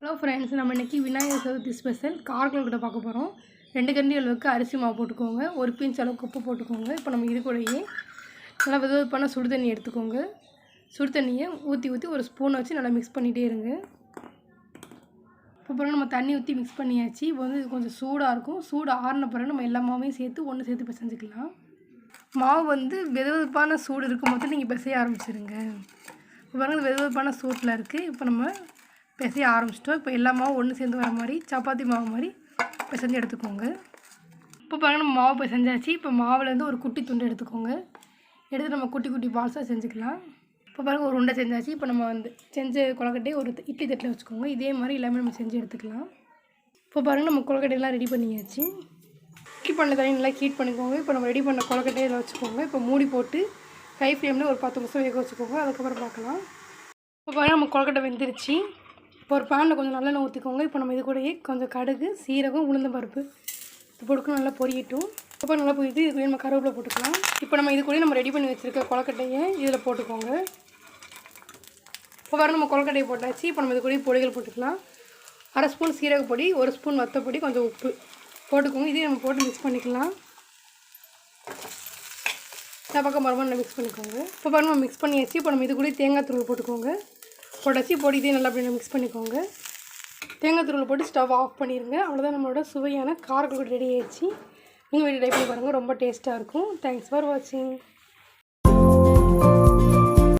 Hello friends நம்ம இன்றைக்கி Vinayagar Chaturthi special காரக்குழக்கட்டை பார்க்க போகிறோம் ரெண்டு கண்டி அளவுக்கு அரிசி மாவு போட்டுக்கோங்க. ஒரு பிஞ்ச் அளவுக்கு உப்பு போட்டுக்கோங்க. இப்போ நம்ம இது கூடயே நல்லா வித விதப்பான சுடு தண்ணி எடுத்துக்கோங்க. சுடு தண்ணியை ஊற்றி ஊற்றி ஒரு ஸ்பூனை வச்சு நல்லா மிக்ஸ் பண்ணிகிட்டே இருங்க. இப்போ பிறகு நம்ம தண்ணி ஊற்றி மிக்ஸ் பண்ணியாச்சு. இப்போ வந்து இது கொஞ்சம் சூடாக இருக்கும். சூடு ஆறின பிறகு நம்ம எல்லா மாவையும் சேர்த்து ஒன்று சேர்த்து பிசைஞ்சுக்கலாம். மாவு வந்து வெது வெதுப்பான சூடு இருக்கும் போது நீங்கள் பிசைய ஆரம்பிச்சிருங்க. இப்போ பாருங்க வெதுவெதுப்பான வெது வெதுப்பான சூட்டில் இருக்குது இப்போ நம்ம பிசைய ஆரம்பிச்சிட்டோம். இப்போ எல்லா மாவும் ஒன்று சேர்ந்து வர மாதிரி சப்பாத்தி மாவு மாதிரி பிசைஞ்சு எடுத்துக்கோங்க. இப்போ பாருங்க நம்ம மாவு பிசைஞ்சாச்சு. இப்போ மாவுலேருந்து ஒரு குட்டி துண்டு எடுத்துக்கோங்க. எடுத்து நம்ம குட்டி குட்டி பால்ஸாக செஞ்சுக்கலாம். இப்போ பாருங்க ஒரு உண்டை செஞ்சாச்சு. இப்போ நம்ம வந்து செஞ்ச கொலக்கட்டையை ஒரு இட்லி தட்டில் வச்சுக்கோங்க. இதே மாதிரி எல்லாமே நம்ம செஞ்சு எடுத்துக்கலாம். இப்போ பாருங்கள் நம்ம கொலக்கட்டையெல்லாம் ரெடி பண்ணியாச்சு. ஹீட் பண்ண தண்ணி நல்லா ஹீட் பண்ணிக்கோங்க. இப்போ நம்ம ரெடி பண்ண கொலக்கட்டையை இதில் வச்சுக்கோங்க. இப்போ மூடி போட்டு ஹை ஃப்ளேமில் ஒரு பத்து நிமிஷம் வேக வச்சுக்கோங்க. அதுக்கப்புறம் பார்க்கலாம். இப்போ பாருங்கள் நம்ம கொலக்கட்டை வெந்துருச்சு. இப்போ ஒரு பேனில் கொஞ்சம் நல்லெண்ணெய் ஊற்றிக்கோங்க இப்போ நம்ம இது கூடயே கொஞ்சம் கடுகு சீரகம் உளுந்த பருப்பு. இது போட்டுக்க நல்லா பொரியட்டும். இப்போ நல்லா பொரியுது. இது நம்ம கருவேப்பிலை போட்டுக்கலாம். இப்போ நம்ம இது கூட நம்ம ரெடி பண்ணி வச்சுருக்க கொலக்கட்டையை இதில் போட்டுக்கோங்க. இப்போ வர நம்ம கொலக்கட்டையை போட்டாச்சு. இப்போ நம்ம இது கூட பொடிகள் போட்டுக்கலாம். அரை ஸ்பூன் சீரக பொடி ஒரு ஸ்பூன் வத்தப்பொடி கொஞ்சம் உப்பு. போட்டுக்கோங்க. இதையும் நம்ம போட்டு மிக்ஸ் பண்ணிக்கலாம். இந்த பக்கம் மறுபடியும் மிக்ஸ் பண்ணிக்கோங்க. இப்போ பாருங்க மிக்ஸ் பண்ணியாச்சு. இப்போ நம்ம இது கூட தேங்காய் துருள் போட்டுக்கோங்க. போட்டாச்சு. போட்டு இதையும் நல்லா அப்படி மிக்ஸ் பண்ணிக்கோங்க. தேங்காய் துருள் போட்டு ஸ்டவ் ஆஃப் பண்ணிடுங்க அவ்வளோதான் நம்மளோட சுவையான காரக்குழம்பு ரெடி ஆயிடுச்சு. நீங்கள் வீட்டு ட்ரை பண்ணி பாருங்கள் ரொம்ப டேஸ்ட்டாக இருக்கும். தேங்க்ஸ் ஃபார் வாட்சிங்